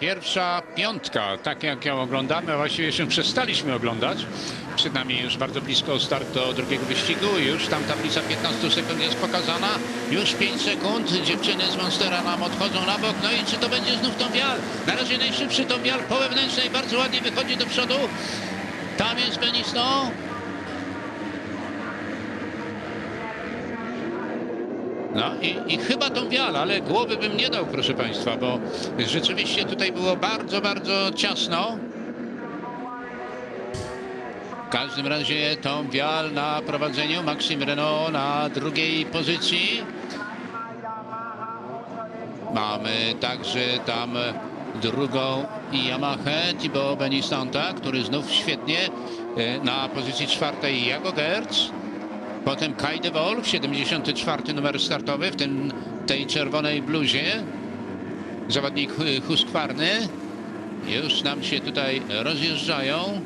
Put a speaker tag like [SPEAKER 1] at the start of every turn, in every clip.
[SPEAKER 1] pierwsza piątka, tak jak ją oglądamy, a właściwie już przestaliśmy oglądać. Przed nami już bardzo blisko start do drugiego wyścigu, już tam tablica 15 sekund jest pokazana, już 5 sekund, dziewczyny z Monstera nam odchodzą na bok, no i czy to będzie znów Tombial? Na razie najszybszy Tombial po wewnętrznej, bardzo ładnie wychodzi do przodu, tam jest Benisto, No i, i chyba tą wial, ale głowy bym nie dał, proszę Państwa, bo rzeczywiście tutaj było bardzo, bardzo ciasno. W każdym razie tą wial na prowadzeniu, Maxim Renault na drugiej pozycji. Mamy także tam drugą Yamaha Thibaut Benistanta, który znów świetnie e, na pozycji czwartej Jago Gertz. Potem Kai de Wolf, 74 numer startowy w tym, tej czerwonej bluzie. Zawodnik Hu- Husqvarny. Już nam się tutaj rozjeżdżają.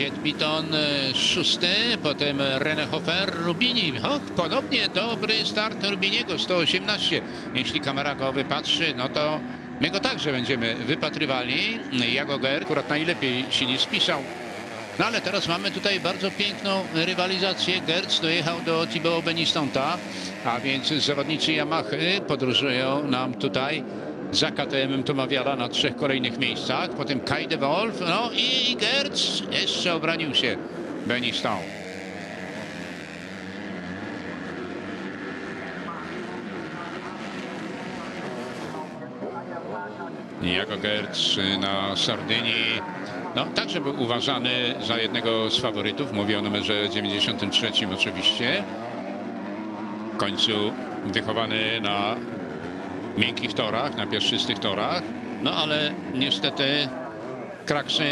[SPEAKER 1] Jet Biton e, szósty, potem René Hofer, Rubini. Och, podobnie dobry start Rubiniego, 118. Jeśli kamera go wypatrzy, no to my go także będziemy wypatrywali. Jago Ger akurat najlepiej się nie spisał no ale teraz mamy tutaj bardzo piękną rywalizację. Gertz dojechał do Thibaut Benistanta, a więc zawodnicy Yamahy podróżują nam tutaj za KTM Tomawiala na trzech kolejnych miejscach. Potem Kai de Wolf, no i Gertz jeszcze obronił się Benistant. Jako Gertz na Sardynii no, także był uważany za jednego z faworytów. Mówię o numerze 93 oczywiście. W końcu wychowany na miękkich torach, na piaszczystych torach. No ale niestety Kraksy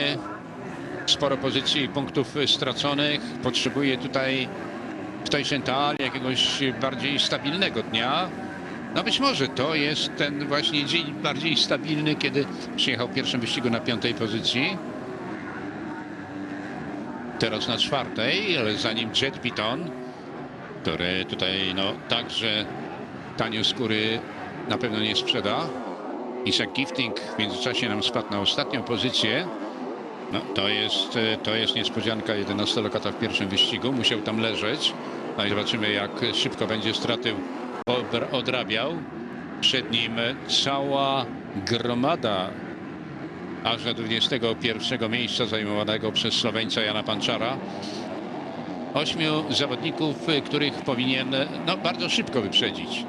[SPEAKER 1] sporo pozycji punktów straconych. Potrzebuje tutaj w Tejszental jakiegoś bardziej stabilnego dnia. No być może to jest ten właśnie dzień bardziej stabilny, kiedy przyjechał pierwszym wyścigu na piątej pozycji. Teraz na czwartej, ale za nim Jet Piton, który tutaj no także tanio skóry na pewno nie sprzeda. Isaac Gifting w międzyczasie nam spadł na ostatnią pozycję. No, to jest, to jest niespodzianka 11 lokata w pierwszym wyścigu. Musiał tam leżeć. No i zobaczymy, jak szybko będzie straty odrabiał. Przed nim cała gromada aż do 21 miejsca zajmowanego przez Słoweńca Jana Panczara. Ośmiu zawodników, y, których powinien no, bardzo szybko wyprzedzić.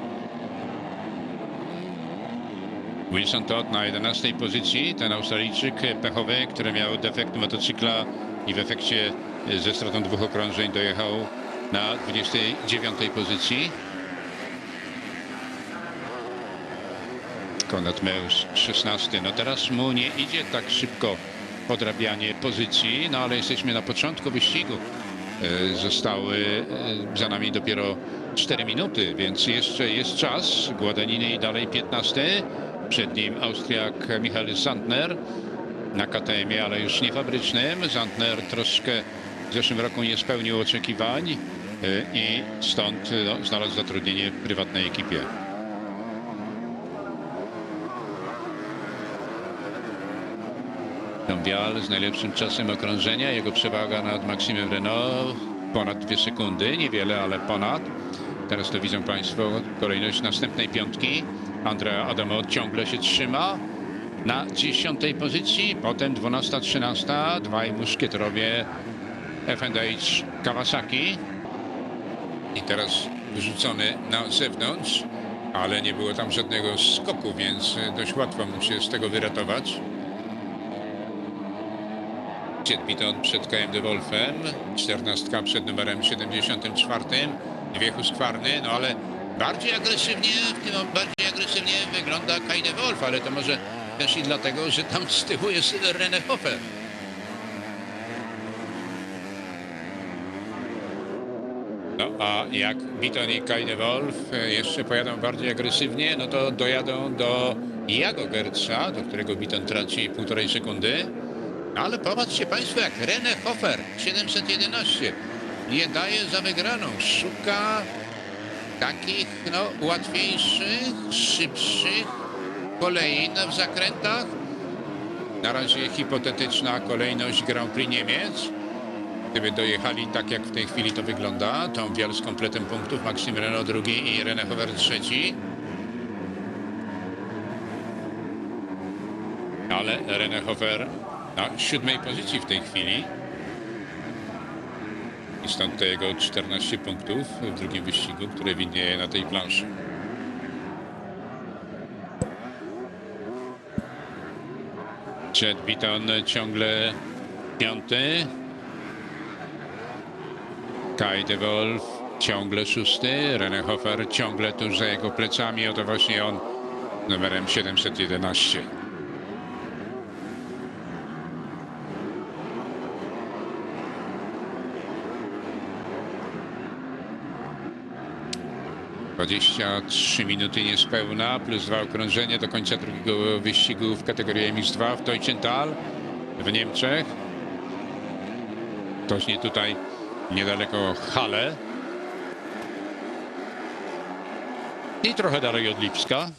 [SPEAKER 1] Wilson Todd na 11 pozycji, ten Australijczyk pechowy, który miał defekt motocykla i w efekcie ze stratą dwóch okrążeń dojechał na 29 pozycji. Konrad Meus 16. No teraz mu nie idzie tak szybko podrabianie pozycji, no ale jesteśmy na początku wyścigu. E, Zostały e, za nami dopiero 4 minuty, więc jeszcze jest czas. Gładaniny i dalej 15. Przed nim Austriak Michael Sandner na KTM-ie, ale już nie fabrycznym. Sandner troszkę w zeszłym roku nie spełnił oczekiwań e, i stąd no, znalazł zatrudnienie w prywatnej ekipie. Tombial z najlepszym czasem okrążenia. Jego przewaga nad Maximem Renault ponad dwie sekundy. Niewiele, ale ponad. Teraz to widzą Państwo kolejność następnej piątki. Andrea Adamo ciągle się trzyma na dziesiątej pozycji. Potem 12-13. Dwaj muszkieterowie FH Kawasaki. I teraz wyrzucony na zewnątrz, ale nie było tam żadnego skoku, więc dość łatwo mu się z tego wyratować. Jet Biton przed KM de Wolfem, 14 przed numerem 74, dwie Husqvarny, no ale bardziej agresywnie, w tym bardziej agresywnie wygląda de Wolf, ale to może też i dlatego, że tam z tyłu jest René Hofer. No a jak Biton i Kai de Wolf e, jeszcze pojadą bardziej agresywnie, no to dojadą do Jago Gerca, do którego Biton traci półtorej sekundy. Ale popatrzcie Państwo, jak René Hofer 711 nie daje za wygraną. Szuka takich no, łatwiejszych, szybszych Kolejn w zakrętach. Na razie hipotetyczna kolejność Grand Prix Niemiec. Gdyby dojechali tak, jak w tej chwili to wygląda, Tom Wiel z kompletem punktów, Maxim Renault drugi i René Hover trzeci. Ale René Hover na siódmej pozycji w tej chwili. I stąd te jego 14 punktów w drugim wyścigu, które widnieje na tej planszy. Chad Beaton ciągle piąty. Kai de Wolf ciągle szósty. René Hofer ciągle tuż za jego plecami. Oto właśnie on numerem 711. Dwadzieścia trzy minuty niespełna, plus dwa okrążenia do końca drugiego wyścigu w kategorii MX2 w Teutschenthal w Niemczech. Tośnie tutaj niedaleko Halle. I trochę dalej od Lipska.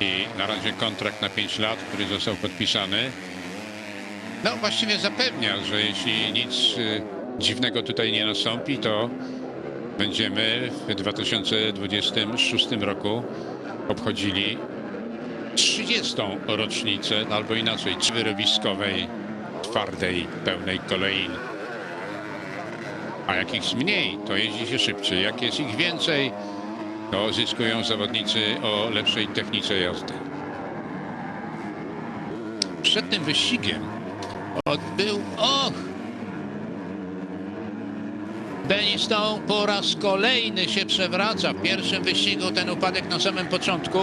[SPEAKER 1] I na razie kontrakt na 5 lat, który został podpisany. No właściwie zapewnia, że jeśli nic y, dziwnego tutaj nie nastąpi, to będziemy w 2026 roku obchodzili 30. rocznicę, albo inaczej, wyrobiskowej, twardej, pełnej kolejn. A jak ich mniej, to jeździ się szybciej. Jak jest ich więcej, to zyskują zawodnicy o lepszej technice jazdy. Przed tym wyścigiem odbył, och, Benistą po raz kolejny się przewraca. W pierwszym wyścigu ten upadek na samym początku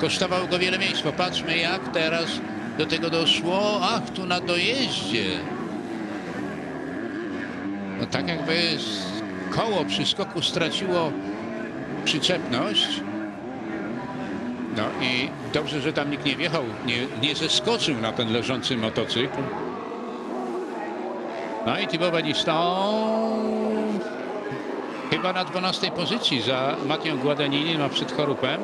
[SPEAKER 1] kosztował go wiele miejsc. Popatrzmy jak teraz do tego doszło. Ach, tu na dojeździe. No tak jakby koło przy skoku straciło przyczepność. No i dobrze, że tam nikt nie wjechał, nie, nie zeskoczył na ten leżący motocykl. No i Thibaut Beniston chyba na 12 pozycji za Matią Guadagnini, a przed chorupem.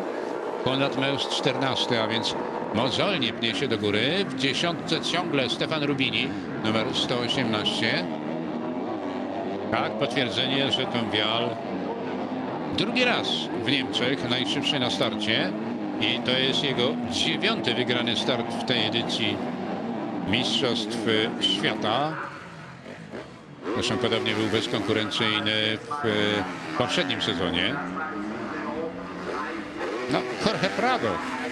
[SPEAKER 1] Konrad Meus 14, a więc mozolnie pnie się do góry. W dziesiątce ciągle Stefan Rubini, numer 118. Tak, potwierdzenie, że Tom Wial drugi raz w Niemczech, najszybszy na starcie. I to jest jego dziewiąty wygrany start w tej edycji Mistrzostw Świata. Zresztą podobnie był bezkonkurencyjny w e, poprzednim sezonie. No, Jorge Prado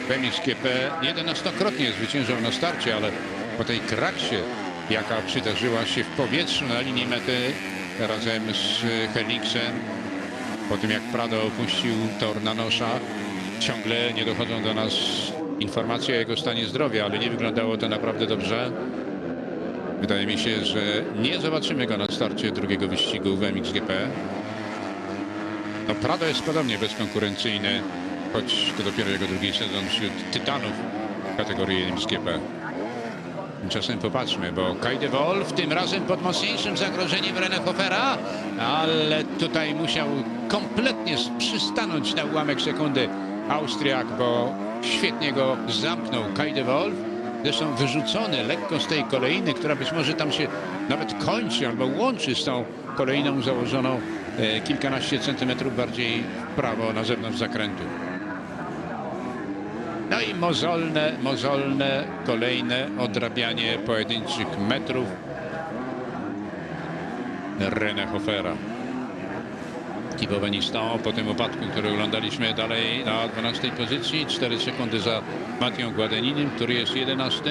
[SPEAKER 1] w MXGP 11-krotnie zwyciężał na starcie, ale po tej kraksie, jaka przydarzyła się w powietrzu na linii mety razem z Helixem, po tym jak Prado opuścił tor na nosza, ciągle nie dochodzą do nas informacje o jego stanie zdrowia, ale nie wyglądało to naprawdę dobrze. Wydaje mi się, że nie zobaczymy go na starcie drugiego wyścigu w MXGP. No Prado jest podobnie bezkonkurencyjny, choć to dopiero jego drugi sezon wśród tytanów kategorii MXGP. Tymczasem popatrzmy, bo Kai de Wolf tym razem pod mocniejszym zagrożeniem René Hofera, ale tutaj musiał kompletnie przystanąć na ułamek sekundy Austriak, bo świetnie go zamknął Kai Wolf. Zresztą wyrzucony lekko z tej kolejny, która być może tam się nawet kończy albo łączy z tą kolejną założoną e, kilkanaście centymetrów bardziej w prawo na zewnątrz zakrętu. No i mozolne, mozolne kolejne odrabianie pojedynczych metrów René Hofera. Thibaut Beniston po tym upadku, który oglądaliśmy dalej na 12 pozycji, 4 sekundy za Matią Guadeninem, który jest 11,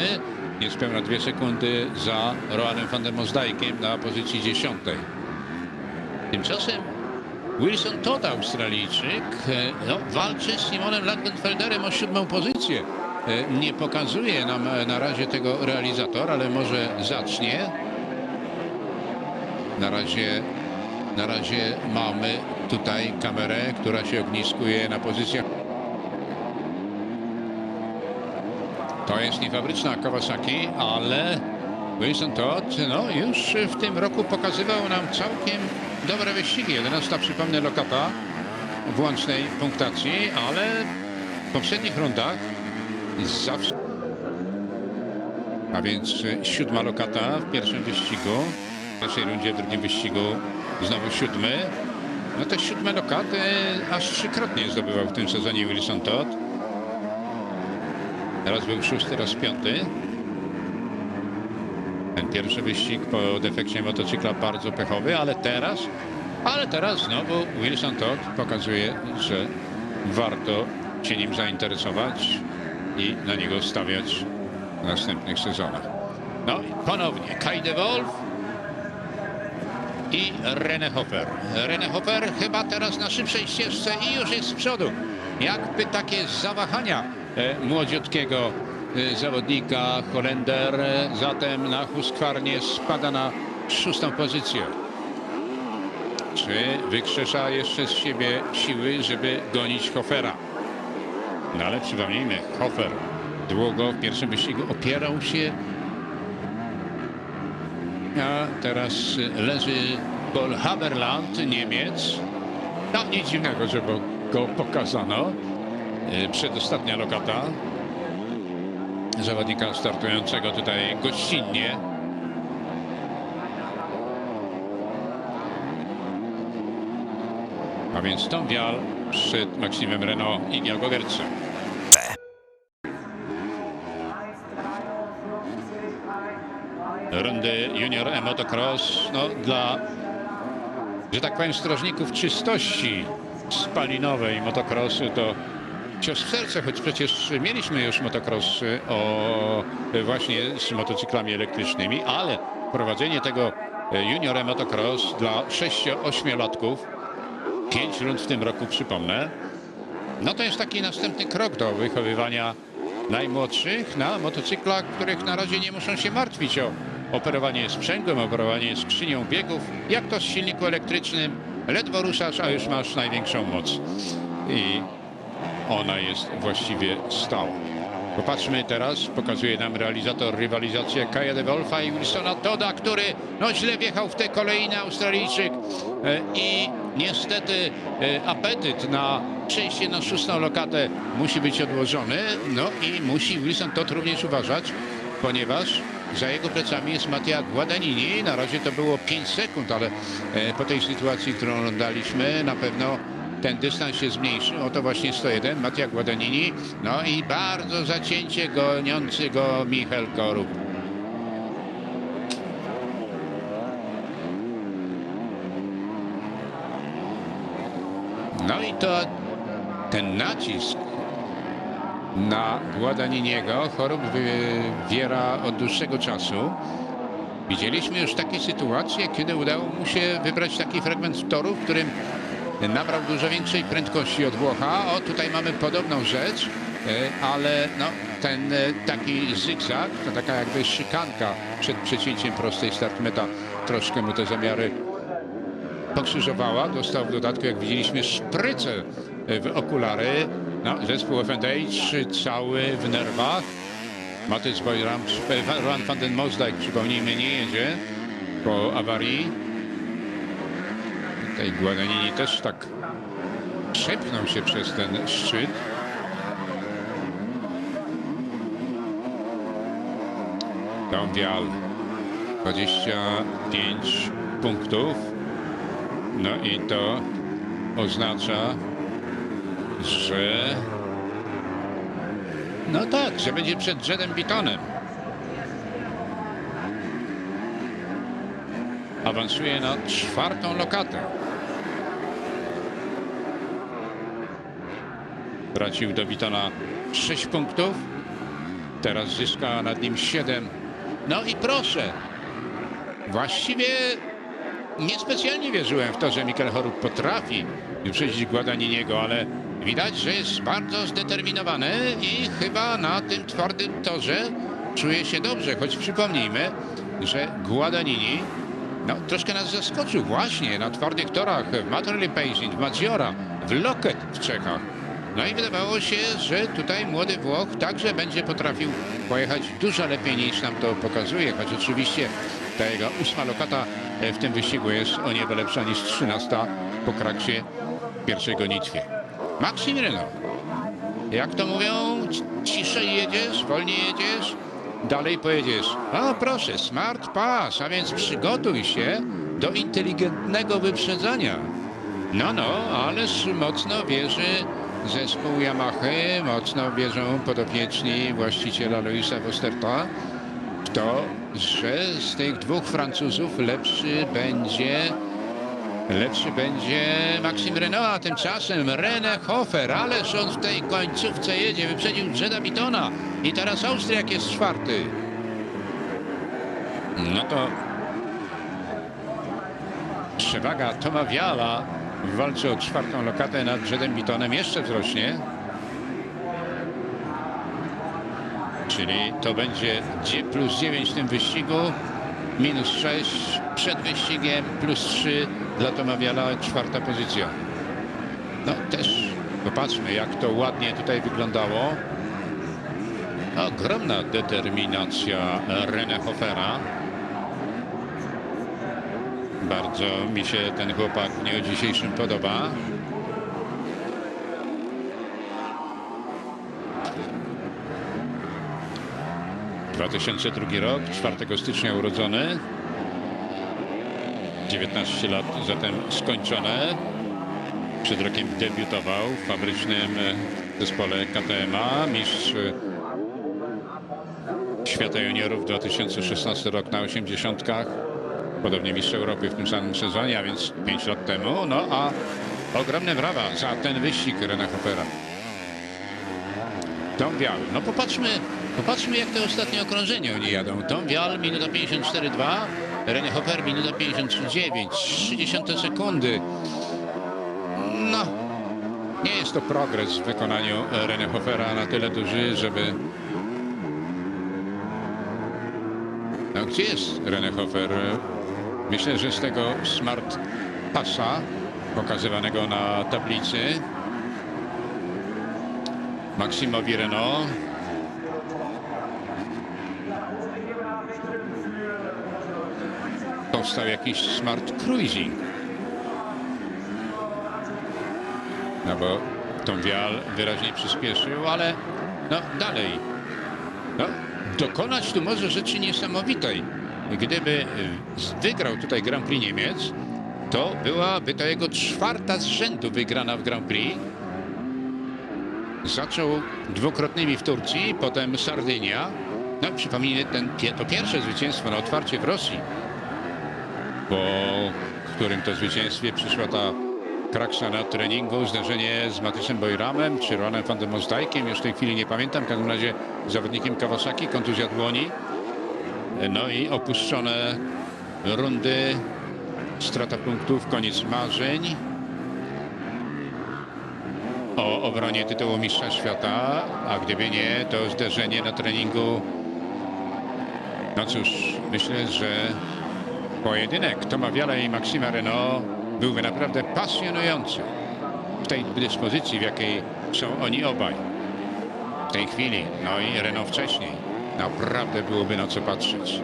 [SPEAKER 1] niespełna 2 sekundy za Roanem van der Mosdijkiem na pozycji 10. Tymczasem Wilson Todd, Australijczyk, e, no, walczy z Simonem Langenfelderem o siódmą pozycję. E, Nie pokazuje nam e, na razie tego realizator, ale może zacznie. Na razie, na razie mamy tutaj kamerę, która się ogniskuje na pozycjach. To jest niefabryczna Kawasaki, ale Wilson Todd no, już w tym roku pokazywał nam całkiem dobre wyścigi. 11 przypomnę lokata w łącznej punktacji, ale w poprzednich rundach zawsze... A więc siódma lokata w pierwszym wyścigu, w pierwszej rundzie, w drugim wyścigu znowu siódmy. No te siódme lokaty aż trzykrotnie zdobywał w tym sezonie Wilson Todd. Raz był szósty, raz piąty. Ten pierwszy wyścig po defekcie motocykla bardzo pechowy, ale teraz, ale teraz znowu Wilson Todd pokazuje, że warto się nim zainteresować i na niego stawiać w następnych sezonach. No i ponownie Kai de Wolf i René Hofer. René Hofer chyba teraz na szybszej ścieżce i już jest z przodu. Jakby takie zawahania e, młodziutkiego e, zawodnika Holender e, zatem na Husqvarnie spada na szóstą pozycję. Czy wykrzesza jeszcze z siebie siły, żeby gonić Hofera? No ale przypomnijmy, Hofer długo w pierwszym wyścigu opierał się a teraz leży Paul Haberland, Niemiec. No nic dziwnego, że go pokazano. E, Przedostatnia lokata zawodnika startującego tutaj gościnnie. A więc Tom Wial przed Maksimem Renault i Diago rundy Junior E Motocross no, dla, że tak powiem, strażników czystości spalinowej motocrossu to cios w serce, choć przecież mieliśmy już motocrossy o, właśnie z motocyklami elektrycznymi, ale prowadzenie tego Junior E Motocross dla 6-8-latków, 5 rund w tym roku przypomnę, no to jest taki następny krok do wychowywania najmłodszych na motocyklach, których na razie nie muszą się martwić o operowanie sprzęgłem, operowanie skrzynią biegów. Jak to z silniku elektrycznym, ledwo ruszasz, a już masz największą moc. I ona jest właściwie stała. Popatrzmy teraz, pokazuje nam realizator rywalizację Kaja de Wolfa i Wilsona Toda, który no źle wjechał w te kolejne Australijczyk e, i niestety e, apetyt na przejście na szóstą lokatę musi być odłożony, no i musi Wilson Todd również uważać, ponieważ za jego plecami jest Mattia Guadagnini. Na razie to było 5 sekund, ale e, po tej sytuacji, którą oglądaliśmy, na pewno ten dystans się zmniejszy. Oto właśnie 101, Mattia Guadagnini. No i bardzo zacięcie goniący go Michał Korub. No i to ten nacisk na Guadagniniego chorób wywiera od dłuższego czasu. Widzieliśmy już takie sytuacje, kiedy udało mu się wybrać taki fragment toru, w którym nabrał dużo większej prędkości od Włocha. O, tutaj mamy podobną rzecz, e, ale no, ten e, taki zygzak, to taka jakby szykanka przed przecięciem prostej start meta troszkę mu te zamiary pokrzyżowała. Dostał w dodatku, jak widzieliśmy, szprycę w okulary. No, zespół FNH cały w nerwach. Matys Bojram, Ron van den Mosdijk, przypomnijmy, nie jedzie po awarii. Tutaj Guadagnini też tak przepchnął się przez ten szczyt. Tom Wial 25 punktów. No i to oznacza, że no tak, że będzie przed Jedem Bitonem. Awansuje na czwartą lokatę. Tracił do Bitona 6 punktów. Teraz zyska nad nim 7. No i proszę. Właściwie niespecjalnie wierzyłem w to, że Mikel Chorup potrafi wyprzedzić Guadagniniego, ale widać, że jest bardzo zdeterminowany i chyba na tym twardym torze czuje się dobrze, choć przypomnijmy, że Guadagnini no, troszkę nas zaskoczył właśnie na twardych torach w Matterley Pacing, w Maggiora, w Loket w Czechach. No i wydawało się, że tutaj młody Włoch także będzie potrafił pojechać dużo lepiej niż nam to pokazuje, choć oczywiście ta jego ósma lokata w tym wyścigu jest o niebo lepsza niż trzynasta po kraksie pierwszej gonitwie. Maxim Renault. Jak to mówią, ci- ciszej jedziesz, wolniej jedziesz, dalej pojedziesz. O proszę, smart pass, a więc przygotuj się do inteligentnego wyprzedzania. No, no, ależ mocno wierzy zespół Yamaha, mocno wierzą podopieczni właściciela Louisa Wosterta w to, że z tych dwóch Francuzów lepszy będzie Lepszy będzie Maxim Renault, a tymczasem René Hofer, ależ on w tej końcówce jedzie, wyprzedził Jeda Bitona i teraz Austriak jest czwarty. No to przewaga Toma Viala w walce o czwartą lokatę nad Jedem Bitonem jeszcze wzrośnie. Czyli to będzie dzie- plus 9 w tym wyścigu, minus 6 przed wyścigiem, plus 3 dla Toma Viala, czwarta pozycja. No też popatrzmy jak to ładnie tutaj wyglądało. Ogromna determinacja René Hofera. Bardzo mi się ten chłopak w dniu dzisiejszym podoba. Dwa tysiące drugi rok, 4 stycznia urodzony. 19 lat zatem skończone. Przed rokiem debiutował w fabrycznym zespole KTMA. Mistrz świata juniorów 2016 rok na 80. Podobnie mistrz Europy w tym samym sezonie, a więc 5 lat temu. No a ogromne brawa za ten wyścig Rena Hoppera. Tom Wial. No popatrzmy, popatrzmy jak te ostatnie okrążenia oni jadą. Tom Wial minuta 54,2, René Hopper minuta 53,9, 30 sekundy. No, nie jest to progres w wykonaniu René Hoffera na tyle duży, żeby... No gdzie jest René Hoffer? Myślę, że z tego Smart Passa pokazywanego na tablicy Maksimowi Renault. Powstał jakiś smart cruising. No bo tą wial wyraźnie przyspieszył, ale no dalej. No, dokonać tu może rzeczy niesamowitej. Gdyby y, wygrał tutaj Grand Prix Niemiec, to byłaby to jego czwarta z rzędu wygrana w Grand Prix. Zaczął dwukrotnymi w Turcji, potem Sardynia. No przypomnijmy ten, to pierwsze zwycięstwo na otwarcie w Rosji, po którym to zwycięstwie przyszła ta kraksa na treningu, zdarzenie z Matysem Bojramem czy Ronem van der już w tej chwili nie pamiętam, w każdym razie zawodnikiem Kawasaki, kontuzja dłoni. No i opuszczone rundy, strata punktów, koniec marzeń o obronie tytułu mistrza świata, a gdyby nie, to zderzenie na treningu. No cóż, myślę, że pojedynek Toma Wiala i Maksima Renault byłby naprawdę pasjonujący w tej dyspozycji, w jakiej są oni obaj. W tej chwili, no i Renault wcześniej. Naprawdę byłoby na co patrzeć.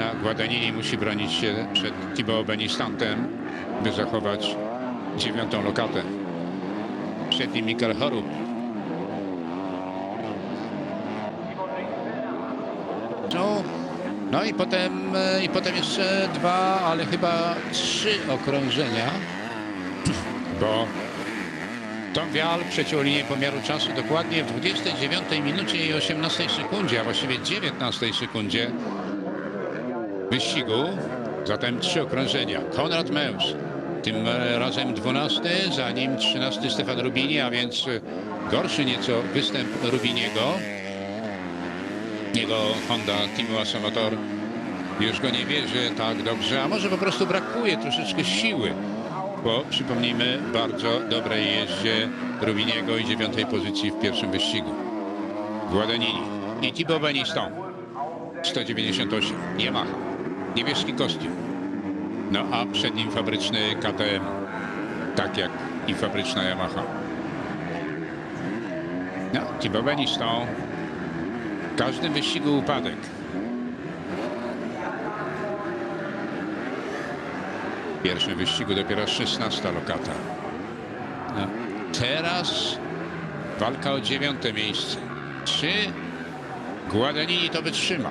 [SPEAKER 1] A Guadagnini musi bronić się przed Thibaut Benistantem, by zachować dziewiątą lokatę. Przed nim Mikael Chorób. No, no i potem, e, i potem jeszcze dwa, ale chyba trzy okrążenia, bo Tom Wial przeciął linię pomiaru czasu dokładnie w 29 minucie i 18 sekundzie, a właściwie 19 sekundzie wyścigu. Zatem trzy okrążenia. Konrad Meus, tym razem 12, za nim 13 Stefan Rubini, a więc gorszy nieco występ Rubiniego. Jego Honda Team Asa Motor już go nie bierze tak dobrze, a może po prostu brakuje troszeczkę siły po, przypomnijmy, bardzo dobrej jeździe Rubiniego i dziewiątej pozycji w pierwszym wyścigu. Guadagnini i Thibaut Beniston. 198. Yamaha. Niebieski kostium. No a przed nim fabryczny KTM. Tak jak i fabryczna Yamaha. No, Thibaut Beniston. W każdym wyścigu upadek. Pierwszym wyścigu dopiero 16 lokata. No, teraz walka o dziewiąte miejsce. Czy Guadagnini to wytrzyma?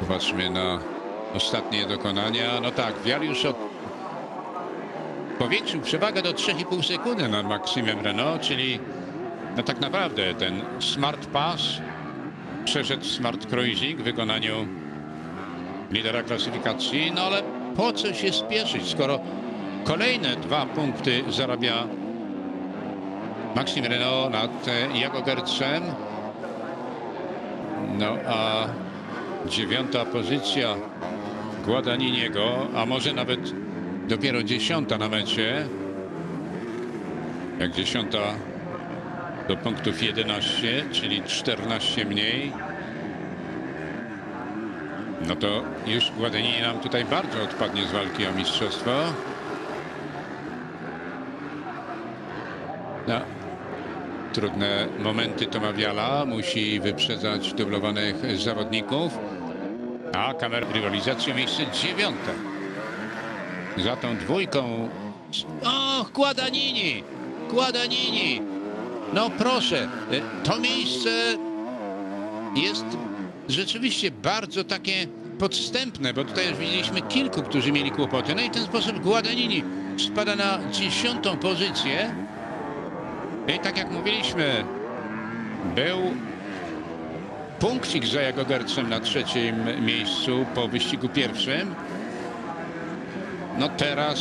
[SPEAKER 1] Popatrzmy na ostatnie dokonania. No tak, Wialiusz od... powiększył przewagę do 3,5 sekundy nad Maximem Renault, czyli no tak naprawdę ten Smart Pass przeszedł Smart Cruising w wykonaniu lidera klasyfikacji, no ale po co się spieszyć, skoro kolejne dwa punkty zarabia Maxim Renault nad e, Jago Gertzem. No a dziewiąta pozycja Guadagniniego, a może nawet dopiero dziesiąta na mecie. Jak dziesiąta do punktów 11, czyli 14 mniej. No to już Guadagnini nam tutaj bardzo odpadnie z walki o mistrzostwo. No, trudne momenty Toma Wiala, musi wyprzedzać dublowanych zawodników. A kamera rywalizacji o miejsce dziewiąte. Za tą dwójką. Och, Guadagnini! Guadagnini! No proszę, y, to miejsce jest rzeczywiście bardzo takie podstępne, bo tutaj już widzieliśmy kilku, którzy mieli kłopoty. No i w ten sposób Guadagnini spada na dziesiątą pozycję. I tak jak mówiliśmy, był punkcik za Jago Gercem na trzecim miejscu po wyścigu pierwszym. No teraz